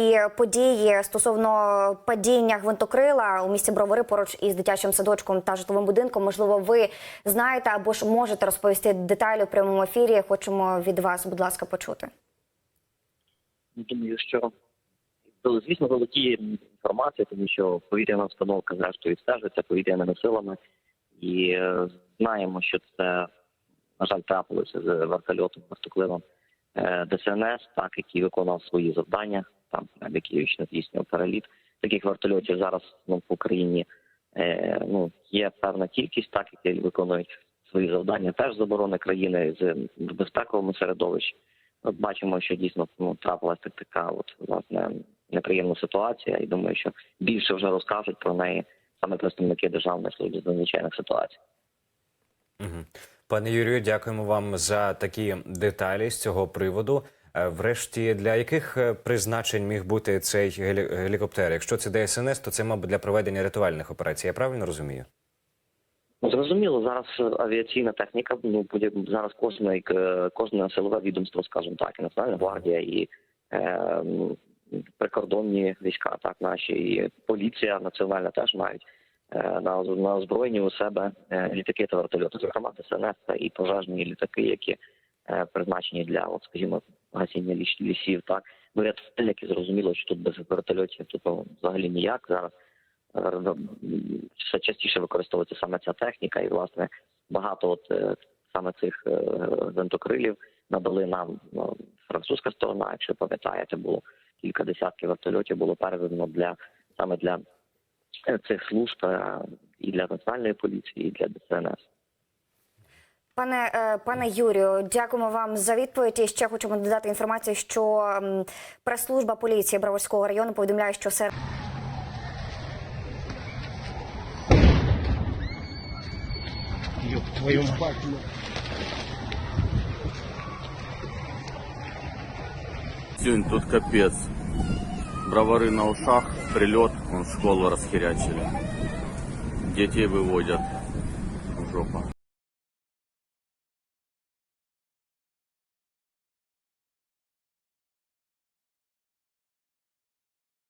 І події стосовно падіння гвинтокрила у місті Бровари поруч із дитячим садочком та житловим будинком. Можливо, ви знаєте або ж можете розповісти деталі у прямому ефірі. Хочемо від вас, будь ласка, почути. Думаю, що ну, звісно володіє інформація, тому що повітряна установка зрештою стежиться повітряними силами, і е, знаємо, що це на жаль трапилося з вертольотом вертокливом е, ДСНС, так який виконував свої завдання, там який здійснював переліт. Таких вертольотів зараз ну, в Україні е, ну є певна кількість, так які виконують свої завдання, теж заборони країни з безпековому середовищі. От бачимо, що дійсно ну, трапилася так- така от власне неприємна ситуація, і думаю, що більше вже розкажуть про неї саме представники державної служби з надзвичайних ситуацій. Пане Юрію, дякуємо вам за такі деталі з цього приводу. Е, Врешті, для яких е, призначень міг бути цей гелі- гелікоптер? Якщо це ДСНС, то це, мабуть, для проведення рятувальних операцій. Я правильно розумію? Ну, Зрозуміло, зараз е, авіаційна техніка. Ну буде зараз кожне кожне силове відомство, скажімо так, і Національна гвардія, і е, прикордонні війська, так наші і поліція національна теж мають е, на, на озброєнні у себе е, літаки та вертольоти, зокрема ДСНС та і пожежні літаки, які е, призначені для, от, скажімо, гасіння лісів. Так ну, рятувальники зрозуміло, що тут без вертольотів тут ну, взагалі ніяк зараз. Все частіше використовується саме ця техніка, і власне багато от е, саме цих е, надали нам ну, французька сторона. Якщо пам'ятаєте, було кілька десятків вертольотів було переведено для саме для е, цих служб і для національної поліції, і для ДСНС. Пане е, пане Юрію, дякуємо вам за відповідь. І ще хочемо додати інформацію, що м, прес-служба поліції Броварського району повідомляє, що серед Ёб твою мать. Сегодня тут капец. Бровары на ушах, прилет, он школу расхерячили. Детей выводят. Жопа.